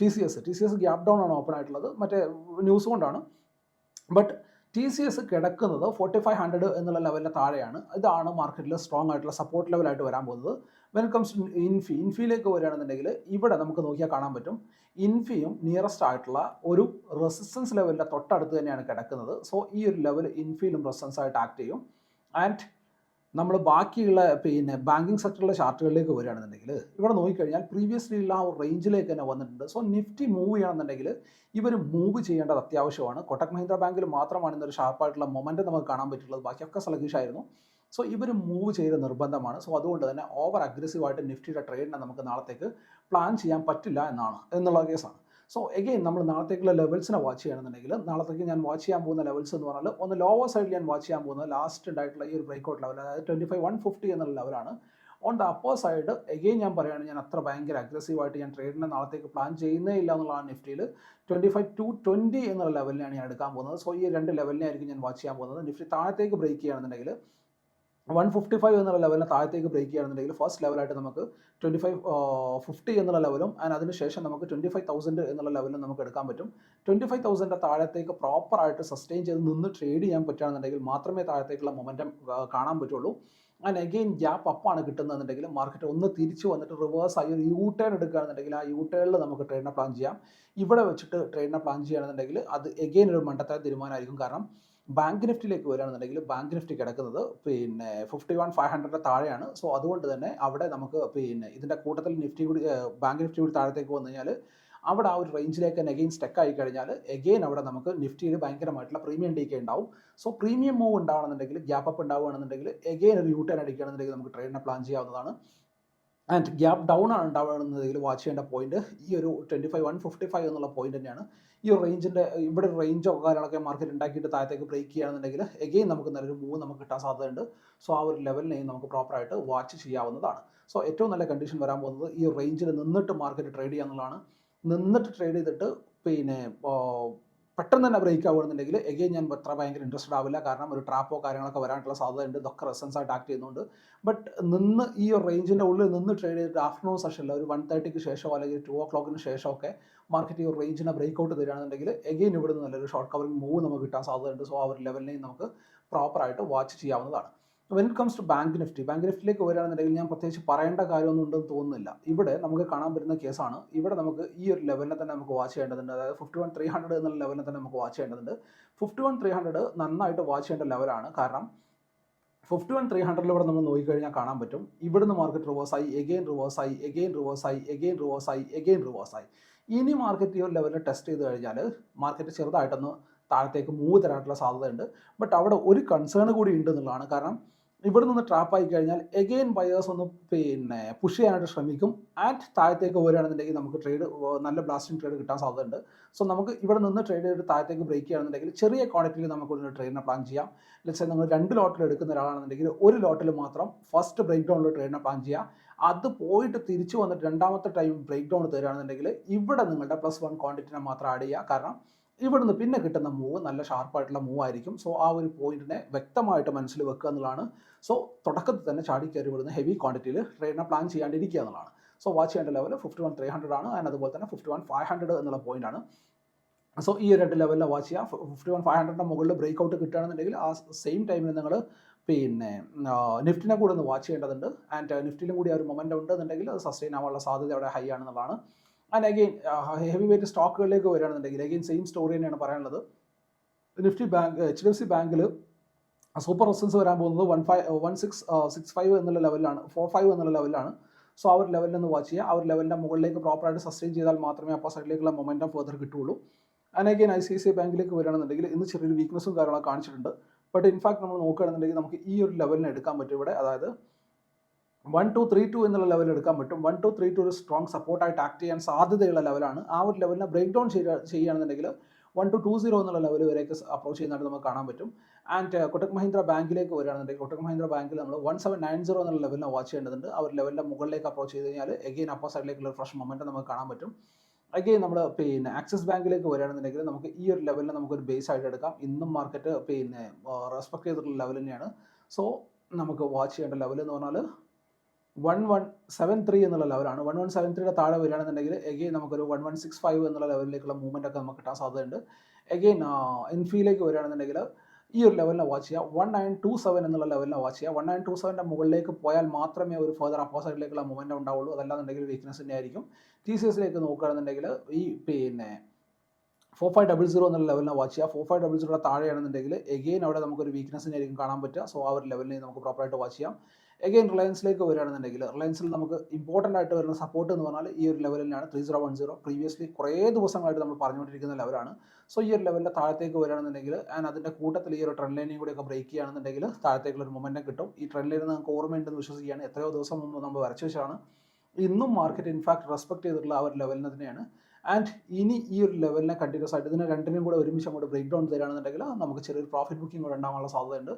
T C S T C S gap down ആണ് ഓപ്പൺ ആയിട്ടുള്ളത്. മറ്റേ ന്യൂസ് കൊണ്ടാണ്. ബട്ട് ടി സി എസ് കിടക്കുന്നത് ഫോർട്ടി ഫൈവ് ഹൺഡ്രഡ് എന്നുള്ള ലെവലിന്റെ താഴെയാണ്. ഇതാണ് മാർക്കറ്റിൽ സ്ട്രോങ് ആയിട്ടുള്ള സപ്പോർട്ട് ലെവലായിട്ട് വരാൻ പോകുന്നത്. വെൻ കംസ് ടു ഇൻഫി ഇൻഫിയിലേക്ക് വരികയാണെന്നുണ്ടെങ്കിൽ ഇവിടെ നമുക്ക് നോക്കിയാൽ കാണാൻ പറ്റും. ഇൻഫിയും നിയറസ്റ്റ് ആയിട്ടുള്ള ഒരു റെസിസ്റ്റൻസ് ലെവലിന്റെ തൊട്ടടുത്ത് തന്നെയാണ് കിടക്കുന്നത്. സോ ഈ ഒരു ലെവൽ ഇൻഫിയിലും റെസിസ്റ്റൻസ് ആയിട്ട് ആക്ട് ചെയ്യും. ആൻഡ് നമ്മൾ ബാക്കിയുള്ള പിന്നെ ബാങ്കിങ് സെക്ടറിലെ ചാർട്ടുകളിലേക്ക് വരികയാണെന്നുണ്ടെങ്കിൽ ഇവിടെ നോക്കിക്കഴിഞ്ഞാൽ പ്രീവിയസ്ലി ഉള്ള ആ റേഞ്ചിലേക്ക് തന്നെ വന്നിട്ടുണ്ട്. സോ നിഫ്റ്റി മൂവ് ചെയ്യണമെന്നുണ്ടെങ്കിൽ ഇവർ മൂവ് ചെയ്യേണ്ടത് അത്യാവശ്യമാണ്. കൊട്ടക് മഹീന്ദ്ര ബാങ്കിൽ മാത്രമാണ് ഇന്നൊരു ഷാർപ്പായിട്ടുള്ള മൊമെന്റ് നമുക്ക് കാണാൻ പറ്റുള്ളത് ബാക്കിയൊക്കെ sluggish ആയിരുന്നു. സോ ഇവർ മൂവ് ചെയ്ത് നിർബന്ധമാണ്. സോ അതുകൊണ്ട് തന്നെ ഓവർ അഗ്രസീവായിട്ട് നിഫ്റ്റിയുടെ ട്രേഡിനെ നമുക്ക് നാളത്തേക്ക് പ്ലാൻ ചെയ്യാൻ പറ്റില്ല എന്നാണ് എന്നുള്ള കേസാണ്. സോ എഗെയിൻ നമ്മൾ നാളത്തേക്കുള്ള ലെവൽസിനെ വാച്ച് ചെയ്യണമെന്നുണ്ടെങ്കിൽ നാളത്തേക്ക് ഞാൻ വാച്ച് ചെയ്യാൻ പോകുന്ന ലെവൽസ് എന്ന് പറഞ്ഞാൽ ഒന്ന് ലോവർ സൈഡിൽ ഞാൻ വാച്ച് ചെയ്യാൻ പോകുന്ന ലാസ്റ്റ് ഉണ്ടായിട്ടുള്ള ഈ ഒരു ബ്രേക്ക്ഔട്ട് ലെവൽ അതായത് ട്വന്റി ഫൈവ് വൺ ഫിഫ്റ്റി എന്നുള്ള ലെവലാണ് on the upper side again ഞാൻ പറയുകയാണ് ഞാൻ അത്ര ഭയങ്കര അഗ്രസീവായിട്ട് ഞാൻ ട്രേഡിനെ നാളത്തേക്ക് പ്ലാൻ ചെയ്യുന്നേ ഇല്ല എന്നുള്ളതാണ് നിഫ്റ്റിയിൽ ട്വന്റി ഫൈവ് ടു ട്വന്റി എന്നുള്ള ലെവലിലാണ് ഞാൻ എടുക്കാൻ പോകുന്നത്. സോ ഈ രണ്ട് ലെവലിനെ ആയിരിക്കും ഞാൻ വാച്ച് ചെയ്യാൻ പോകുന്നത്. നിഫ്റ്റി താഴത്തേക്ക് ബ്രേക്ക് ചെയ്യുകയാണെന്നുണ്ടെങ്കിൽ വൺ ഫിഫ്റ്റി ഫൈവ് എന്നുള്ള ലെവലിന് താഴത്തേക്ക് ബ്രേക്ക് ചെയ്യുകയാണെന്നുണ്ടെങ്കിൽ ഫസ്റ്റ് ലെവലായിട്ട് നമുക്ക് ട്വന്റി ഫൈവ് ഫിഫ്റ്റി എന്നുള്ള ലെവലും ആൻഡ് അതിനുശേഷം നമുക്ക് ട്വന്റി ഫൈവ് തൗസൻഡ് എന്നുള്ള ലെവലും നമുക്ക് എടുക്കാൻ പറ്റും. ട്വന്റി ഫൈവ് തൗസൻഡ് താഴത്തേക്ക് പ്രോപ്പറായിട്ട് സസ്റ്റെയിൻ ചെയ്ത് നിന്ന് ട്രേഡ് ചെയ്യാൻ പറ്റുകയാണെന്നുണ്ടെങ്കിൽ മാത്രമേ താഴത്തേക്കുള്ള മൊമെന്റം കാണാൻ പറ്റുള്ളൂ. ആൻഡ് അഗെയിൻ ഗ്യാപ്പ് അപ്പാണ് കിട്ടുന്നതെന്നുണ്ടെങ്കിൽ മാർക്കറ്റ് ഒന്ന് തിരിച്ചു വന്നിട്ട് റിവേഴ്സ് ആയി ഒരു യൂ ടേൺ എടുക്കുകയാണെന്നുണ്ടെങ്കിൽ ആ യൂ ടേണിൽ നമുക്ക് ട്രേഡിനെ പ്ലാൻ ചെയ്യാം. ഇവിടെ വെച്ചിട്ട് ട്രേഡിനെ പ്ലാൻ ചെയ്യുകയാണെന്നുണ്ടെങ്കിൽ അത് എഗെയിൻ ഒരു മണ്ടത്തായ തീരുമാനമായിരിക്കും. കാരണം ബാങ്ക് നിഫ്റ്റിയിലേക്ക് വരികയാണെന്നുണ്ടെങ്കിൽ ബാങ്ക് നിഫ്റ്റി കിടക്കുന്നത് പിന്നെ ഫിഫ്റ്റി വൺ ഫൈവ് ഹൺഡ്രഡിന്റെ താഴെയാണ്. സോ അതുകൊണ്ട് തന്നെ അവിടെ നമുക്ക് പിന്നെ ഇതിന്റെ കൂട്ടത്തിൽ നിഫ്റ്റി കൂടി ബാങ്ക് നിഫ്റ്റി കൂടി താഴത്തേക്ക് വന്നു കഴിഞ്ഞാൽ അവിടെ ആ ഒരു റേഞ്ചിലേക്ക് തന്നെ എഗെയിൻ സ്റ്റെക്ക് ആയി കഴിഞ്ഞാൽ എഗെയിൻ അവിടെ നമുക്ക് നിഫ്റ്റിയിൽ ഭയങ്കരമായിട്ടുള്ള പ്രീമിയം ഡീക്കേ ഉണ്ടാവും. സോ പ്രീമിയം മൂവ് ഉണ്ടാവണമെന്നുണ്ടെങ്കിൽ ഗ്യാപ്പ് അപ്പ് ഉണ്ടാവുകയാണെന്നുണ്ടെങ്കിൽ എഗെയിൻ ഒരു യൂട്ടേൺ അടിക്കുകയാണെന്നുണ്ടെങ്കിൽ നമുക്ക് ട്രേഡിനെ പ്ലാൻ ചെയ്യാവുന്നതാണ്. ആൻഡ് ഗ്യാപ്പ് ഡൗൺ ആണ് ഉണ്ടാവുന്നതെങ്കിൽ വാച്ച് ചെയ്യേണ്ട പോയിന്റ് ഈ ഒരു twenty five one fifty five എന്നുള്ള പോയിന്റ് തന്നെയാണ്. ഈ ഒരു റേഞ്ചിന്റെ ഇവിടെ റേഞ്ചോ കാര്യങ്ങളൊക്കെ മാർക്കറ്റ് ഉണ്ടാക്കിയിട്ട് താഴത്തേക്ക് ബ്രേക്ക് ചെയ്യുകയാണെന്നുണ്ടെങ്കിൽ എഗെയിൻ നമുക്ക് നല്ലൊരു മൂവ് നമുക്ക് കിട്ടാൻ സാധ്യതയുണ്ട്. സോ ആ ഒരു ലെവലിനെയും നമുക്ക് പ്രോപ്പറായിട്ട് വാച്ച് ചെയ്യാവുന്നതാണ്. സോ ഏറ്റവും നല്ല കണ്ടീഷൻ വരാൻ പോകുന്നത് ഈ റേഞ്ചിൽ നിന്നിട്ട് മാർക്കറ്റ് ട്രേഡ് ചെയ്യാന്നുള്ളതാണ് നിന്നിട്ട് ട്രേഡ് ചെയ്തിട്ട് പിന്നെ പെട്ടെന്ന് തന്നെ ബ്രേക്ക് ആവുകയാണെന്നുണ്ടെങ്കിൽ എഗെയിൻ ഞാൻ അത്ര ഭയങ്കര ഇൻട്രസ്റ്റഡ് ആവില്ല. കാരണം ഒരു ട്രാപ്പോ കാര്യങ്ങളൊക്കെ വരാനുള്ള സാധ്യതയുണ്ട്. ഇതൊക്കെ റെസൻസ് ആയിട്ട് ആക്ട് ചെയ്യുന്നുണ്ട്. ബട്ട് നിന്ന് ഈ റേഞ്ചിന്റെ ഉള്ളിൽ നിന്ന് ട്രേഡ് ചെയ്തിട്ട് ആഫ്റ്റർനൂൺ സെഷനിൽ ഒരു വൺ തേർട്ടിക്ക് ശേഷമോ അല്ലെങ്കിൽ ടു ഓ ക്ലോക്കിന് ശേഷമൊക്കെ മാർക്കറ്റ് ഈ ഒരു റേഞ്ചിനെ ബ്രേക്ക് ഔട്ട് തരികയാണെന്നുണ്ടെങ്കിൽ എഗെയിൻ ഇവിടെ നിന്ന് നല്ലൊരു ഷോർട്ട് കവറിംഗ് മൂവ് നമുക്ക് കിട്ടാൻ സാധ്യതയുണ്ട്. സോ ആ ഒരു ലെവലിനെയും നമുക്ക് പ്രോപ്പറായിട്ട് വാച്ച് ചെയ്യാവുന്നതാണ്. When it comes to bank Nifty bank നിഫ്റ്റിയിലേക്ക് വരികയാണെന്നുണ്ടെങ്കിൽ ഞാൻ പ്രത്യേകിച്ച് പറയേണ്ട കാര്യമൊന്നും ഉണ്ടെന്ന് തോന്നുന്നില്ല. ഇവിടെ നമുക്ക് കാണാൻ പറ്റുന്ന കേസാണ്. ഇവിടെ നമുക്ക് ഈ ഒരു ലെവലിനെ തന്നെ നമുക്ക് വാച്ച് ചെയ്യേണ്ടതുണ്ട്. അതായത് ഫിഫ്റ്റി വൺ ത്രീ ഹൺഡ്രഡ് എന്നുള്ള ലെവലിനെ തന്നെ നമുക്ക് വാച്ച് ചെയ്യേണ്ടതുണ്ട്. ഫിഫ്റ്റി വൺ ത്രീ ഹൺഡ്രഡ് നന്നായിട്ട് വാച്ച് ചെയ്യേണ്ട ലെവലാണ് കാരണം ഫിഫ്റ്റി വൺ ത്രീ ഹൺഡ്രഡിൽ ഇവിടെ നമ്മൾ നോക്കിക്കഴിഞ്ഞാൽ കാണാൻ പറ്റും. ഇവിടുന്ന് മാർക്കറ്റ് റിവേഴ്സായി എഗെയിൻ റിവേഴ്സായി എഗെയിൻ റിവേഴ്സായി എഗെയിൻ റിവേഴ്സായി എഗെയിൻ റിവേഴ്സായി ഇനി മാർക്കറ്റ് ഈ ഒരു ലെവലിൽ ടെസ്റ്റ് ചെയ്ത് കഴിഞ്ഞാൽ മാർക്കറ്റ് ചെറുതായിട്ടൊന്ന് താഴത്തേക്ക് മൂവ് തരാനുള്ള സാധ്യതയുണ്ട്. ബട്ട് അവിടെ ഒരു കൺസേൺ കൂടി ഉണ്ട് എന്നുള്ളതാണ്. കാരണം ഇവിടെ നിന്ന് ട്രാപ്പ് ആയി കഴിഞ്ഞാൽ എഗെയിൻ ബയേഴ്സ് ഒന്ന് പിന്നെ പുഷ് ചെയ്യാനായിട്ട് ശ്രമിക്കും. ആൻഡ് താഴത്തേക്ക് വരികയാണെന്നുണ്ടെങ്കിൽ നമുക്ക് ട്രേഡ് നല്ല ബ്ലാസ്റ്റിംഗ് ട്രേഡ് കിട്ടാൻ സാധ്യതയുണ്ട്. സോ നമുക്ക് ഇവിടെ നിന്ന് ട്രേഡ് ചെയ്തിട്ട് താഴത്തേക്ക് ബ്രേക്ക് ചെയ്യുകയാണെന്നുണ്ടെങ്കിൽ ചെറിയ ക്വാണ്ടിറ്റിയിൽ നമുക്ക് ഒരു ട്രേഡിനെ പ്ലാൻ ചെയ്യാം. ലെറ്റ്സ് നിങ്ങൾ രണ്ട് ലോട്ടിൽ എടുക്കുന്ന ഒരാളാണെന്നുണ്ടെങ്കിൽ ഒരു ലോട്ടിൽ മാത്രം ഫസ്റ്റ് ബ്രേക്ക് ഡൗണിൽ ട്രേഡിനെ പ്ലാൻ ചെയ്യാം. അത് പോയിട്ട് തിരിച്ചു വന്നിട്ട് രണ്ടാമത്തെ ടൈം ബ്രേക്ക് ഡൗൺ തരികയാണെന്നുണ്ടെങ്കിൽ ഇവിടെ നിങ്ങളുടെ പ്ലസ് വൺ ക്വാണ്ടിറ്റിനെ മാത്രം ആഡ് ചെയ്യുക. കാരണം ഇവിടുന്ന് പിന്നെ കിട്ടുന്ന മൂവ് നല്ല ഷാർപ്പായിട്ടുള്ള മൂവ് ആയിരിക്കും. സോ ആ ഒരു പോയിന്റിനെ വ്യക്തമായിട്ട് മനസ്സിൽ വെക്കുക എന്നുള്ളതാണ് സോ തുടക്കത്തിൽ തന്നെ ചാടി കയറി വിടുന്ന ഹെവി ക്വാണ്ടിറ്റിയിൽ ട്രേഡിനെ പ്ലാൻ ചെയ്യാണ്ടിരിക്കുക എന്നുള്ളതാണ്. സോ വാച്ച് ചെയ്യേണ്ട level fifty one three hundred ആണ്. ആൻഡ് അതുപോലെ തന്നെ ഫിഫ്റ്റി വൺ ഫൈവ് ഹൺഡ്രഡ് എന്നുള്ള പോയിന്റ് ആണ്. സോ ഈ രണ്ട് ലെവലിൽ വാച്ച് ചെയ്യാം ഫിഫ്റ്റി വൺ ഫൈവ് ഹൺഡ്രഡിന്റെ മുകളിൽ ബ്രേക്ക് ഔട്ട് കിട്ടുകയാണെന്നുണ്ടെങ്കിൽ ആ സെയിം ടൈമിൽ നിങ്ങൾ പിന്നെ നിഫ്റ്റിനെ കൂടെ ഒന്ന് വാച്ച് ചെയ്യേണ്ടതുണ്ട്. ആൻഡ് നിഫ്റ്റിലും കൂടി ആ ഒരു മൊമെന്റ് ഉണ്ടെന്നുണ്ടെങ്കിൽ അത് സസ്റ്റെയിൻ ആവാനുള്ള സാധ്യത അവിടെ ഹൈ ആണെന്നുള്ളതാണ്. ആൻഡ് അഗെയിൻ ഹെവി വെയിറ്റ് സ്റ്റോക്കുകളിലേക്ക് വരികയാണെന്നുണ്ടെങ്കിൽ അഗെയിൻ സെയിം സ്റ്റോറി തന്നെയാണ് പറയാനുള്ളത്. Nifty bank H D F C ബാങ്കിൽ സൂപ്പർ റെസിസ്റ്റൻസ് വരാൻ പോകുന്നത് one five one six six five എന്നുള്ള ലെവലിലാണ് ഫോർ ഫൈവ് എന്നുള്ള ലെവലിലാണ് സോ ആ ഒരു ലെവലിൽ നിന്ന് വാച്ച് ചെയ്യുക. ആ ഒരു ലെവലിന്റെ മുകളിലേക്ക് പ്രോപ്പറായിട്ട് സസ്റ്റെയിൻ ചെയ്താൽ മാത്രമേ അപ്പോൾ സൈഡിലേക്കുള്ള മൊമെന്റം ഫെർദർ കിട്ടുള്ളൂ again I C I C I ബാങ്കിലേക്ക് വരികയാണെന്നുണ്ടെങ്കിൽ ഇന്ന് ചെറിയൊരു വീക്ക്നസ്സും കാര്യങ്ങളൊക്കെ കാണിച്ചിട്ടുണ്ട്. ബട്ട് ഇൻഫാക്ട് നമ്മൾ നോക്കുകയാണെന്നുണ്ടെങ്കിൽ നമുക്ക് ഈ ഒരു ലെവലിന് എടുക്കാൻ പറ്റും ഇവിടെ. അതായത് വൺ ടു ത്രീ ടു എന്നുള്ള ലെവൽ എടുക്കാൻ പറ്റും. വൺ ടു ത്രീ ടു ഒരു സ്ട്രോങ് സപ്പോർട്ടായിട്ട് ആക്ട് ചെയ്യാൻ സാധ്യതയുള്ള ലെവലാണ് ആ ഒരു ലെവലിനെ ബ്രേക്ക് ഡൗൺ ചെയ്യുക ചെയ്യുകയാണെന്നുണ്ടെങ്കിൽ വൺ ടു ടു സീറോ എന്നുള്ള ലെവൽ വരെയൊക്കെ അപ്രോച്ച് ചെയ്യുന്നതായിട്ട് നമുക്ക് കാണാൻ പറ്റും. ആൻഡ് കൊട്ടക് മഹീന്ദ്ര ബാങ്കിലേക്ക് വരികയാണെന്നുണ്ടെങ്കിൽ കൊട്ടക് മഹീന്ദ്ര ബാങ്കിൽ നമ്മൾ വൺ സെവൻ നയൻ സീറോ എന്നുള്ള ലെവലിനെ വാച്ച് ചെയ്യേണ്ടതുണ്ട്. ആ ഒരു ലെവലിന്റെ മുകളിലേക്ക് അപ്രോച്ച് ചെയ്ത് കഴിഞ്ഞാൽ എഗെയിൻ അപ്പർ സൈഡിലേക്കുള്ള ഫ്രഷ് മൊമെന്റ് നമുക്ക് കാണാൻ പറ്റും. അഗെയിൻ നമ്മൾ പിന്നെ ആക്സിസ് ബാങ്കിലേക്ക് വരികയാണെന്നുണ്ടെങ്കിൽ നമുക്ക് ഈ ഒരു ലെവലിനെ നമുക്കൊരു ബേസ് ആയിട്ട് എടുക്കാം. ഇന്നും മാർക്കറ്റ് പിന്നെ റെസ്പെക്ട് ചെയ്തിട്ടുള്ള ലെവൽ തന്നെയാണ്. സോ നമുക്ക് വാച്ച് ചെയ്യേണ്ട ലെവൽ എന്ന് പറഞ്ഞാൽ വൺ വൺ സെവൻ ത്രീ എന്നുള്ള ലെവലാണ് വൺ വൺ സെവൻ ത്രീയുടെ താഴെ വരികയാണെന്നുണ്ടെങ്കിൽ എഗെയിൻ നമുക്കൊരു വൺ വൺ സിക്സ് ഫൈവ് എന്നുള്ള ലെവലിലേക്കുള്ള മൂവ്മെന്റ് ഒക്കെ നമുക്ക് കിട്ടാൻ സാധ്യതയുണ്ട്. എഗെയിൻ എൻഫിയിലേക്ക് വരികയാണെന്നുണ്ടെങ്കിൽ ഈ ഒരു ലെവലിനെ വാച്ച് ചെയ്യുക. വൺ നയൻ ടു സെവൻ എന്നുള്ള ലെവലിനെ വാച്ച് ചെയ്യുക. വൺ നയൻ ടു സെവന്റെ മുകളിലേക്ക് പോയാൽ മാത്രമേ ഒരു ഫർദർ അപ്പോസൈഡിലേക്കുള്ള മൂവ്മെന്റ് ഉണ്ടാവുള്ളൂ. അതല്ലാന്നുണ്ടെങ്കിൽ വീക്ക്നെസ് തന്നെ ആയിരിക്കും. ടി സി എസിലേക്ക് നോക്കുകയാണെന്നുണ്ടെങ്കിൽ ഈ പിന്നെ ഫോർ ഫൈവ് ഡബിൾ സീറോ എന്നുള്ള ലെവലിനെ വാച്ച് ചെയ്യുക. ഫോർ ഫൈവ് ഡബിൾ സീറോ താഴെയാണെന്നുണ്ടെങ്കിൽ എഗെയിൻ അവിടെ നമുക്കൊരു വീക്ക്നെസ്സിനെ ആയിരിക്കും കാണാൻ പറ്റുക. സോ ആ ഒരു ലെവലിനെ നമുക്ക് പ്രോപ്പറായിട്ട് വാച്ച് ചെയ്യാം. എഗെയിൻ റിലയൻസിലേക്ക് വരികയാണെന്നുണ്ടെങ്കിൽ റിലയൻസിൽ നമുക്ക് ഇമ്പോർട്ടന്റ് ആയിട്ട് വരുന്ന സപ്പോർട്ട് എന്ന് പറഞ്ഞാൽ ഈ ഒരു ലെവലിലാണ് three zero one zero previously കുറേ ദിവസങ്ങളായിട്ട് നമ്മൾ പറഞ്ഞുകൊണ്ടിരിക്കുന്ന ലെവലാണ് സോ ഈ ഒരു ലെവലിന്റെ താഴത്തേക്ക് വരികയാണെന്നുണ്ടെങ്കിൽ ആൻഡ് അതിന്റെ കൂട്ടത്തിൽ ഈ ഒരു ട്രെൻഡ് ലൈനിങ് ഒക്കെ ബ്രേക്ക് ചെയ്യുകയാണെന്നുണ്ടെങ്കിൽ താഴത്തേക്കുള്ള ഒരു മൊമെന്റം കിട്ടും. ഈ ട്രെൻഡ് ലൈൻ നിങ്ങൾക്ക് ഓർമ്മയുണ്ടെന്ന് വിശ്വസിക്കുകയാണ്. എത്രയോ ദിവസം മുമ്പ് നമ്മൾ വരച്ചു വെച്ചാണ് ഇന്നും മാർക്കറ്റ് ഇൻഫാക്ട് റെസ്പെക്ട് ചെയ്തിട്ടുള്ള ആ ഒരു ലെവലിന് തന്നെയാണ്. ആൻഡ് ഇനി ഈ ഒരു ലെവലിനെ കണ്ടിന്യൂസ് ആയിട്ട് ഇതിനെ രണ്ടിനും കൂടെ ഒരുമിച്ച് അങ്ങോട്ട് ബ്രേക്ക് ഡൗൺ തരികയാണെന്നുണ്ടെങ്കിൽ നമുക്ക് ചെറിയൊരു പ്രോഫിറ്റ് ബുക്കിംഗ് കൂടെ ഉണ്ടാകാനുള്ള സാധ്യതയുണ്ട്.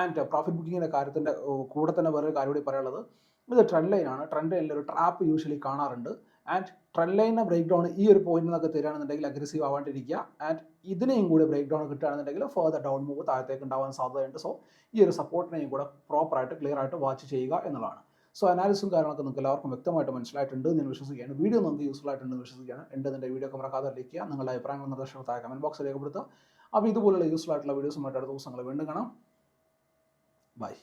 ആൻഡ് പ്രോഫിറ്റ് ബുക്കിങ്ങിന്റെ കാര്യത്തിന്റെ കൂടെ തന്നെ വേറൊരു കാര്യം കൂടി പറയാനുള്ളത്. ഇത് ട്രെൻഡ് ലൈനാണ് ട്രെൻഡ് ലൈനിൽ ഒരു ട്രാപ്പ് യൂഷ്വലി കാണാറുണ്ട്. ആൻഡ് ട്രെൻഡ് ലൈനിനെ ബ്രേക്ക് ഡൗൺ ഈ ഒരു പോയിന്റിൽ നിന്നൊക്കെ തരികയാണെന്നുണ്ടെങ്കിൽ അഗ്രസീവ് ആവാണ്ടിരിക്കുക. ആൻഡ് ഇതിനെയും കൂടി ബ്രേക്ക് ഡൗൺ കിട്ടുകയാണെന്നുണ്ടെങ്കിൽ ഫർദർ ഡൗൺ മൂവ് താഴത്തേക്ക് ഉണ്ടാവാൻ സാധ്യതയുണ്ട്. സോ ഈ ഒരു സപ്പോർട്ടിനെയും കൂടെ പ്രോപ്പറായിട്ട് ക്ലിയർ ആയിട്ട് വാച്ച് ചെയ്യുക എന്നുള്ളതാണ്. സോ അനാലിസും കാര്യങ്ങളൊക്കെ നിങ്ങൾക്ക് എല്ലാവർക്കും വ്യക്തമായിട്ട് മനസ്സിലായിട്ടുണ്ട് എന്ന് വിശ്വസിക്കുകയാണ്. വീഡിയോ നിങ്ങൾക്ക് യൂസ്ഫുൾ ആയിട്ടുണ്ടെന്ന് വിശ്വസിക്കുകയാണ്. എന്റെ എന്റെ വീഡിയോ ഒക്കെ മറക്കാതെ ലഭിക്കുക നിങ്ങളുടെ അഭിപ്രായങ്ങൾ നിർദ്ദേശങ്ങൾ താഴെ കമന്റ് ബോക്സിൽ രേഖപ്പെടുത്തുക. അപ്പോൾ ഇതുപോലുള്ള യൂസ്ഫുൾ ആയിട്ടുള്ള വീഡിയോസുമായിട്ട് അടുത്ത ദിവസങ്ങൾ വീണ്ടും കാണാം. ബൈ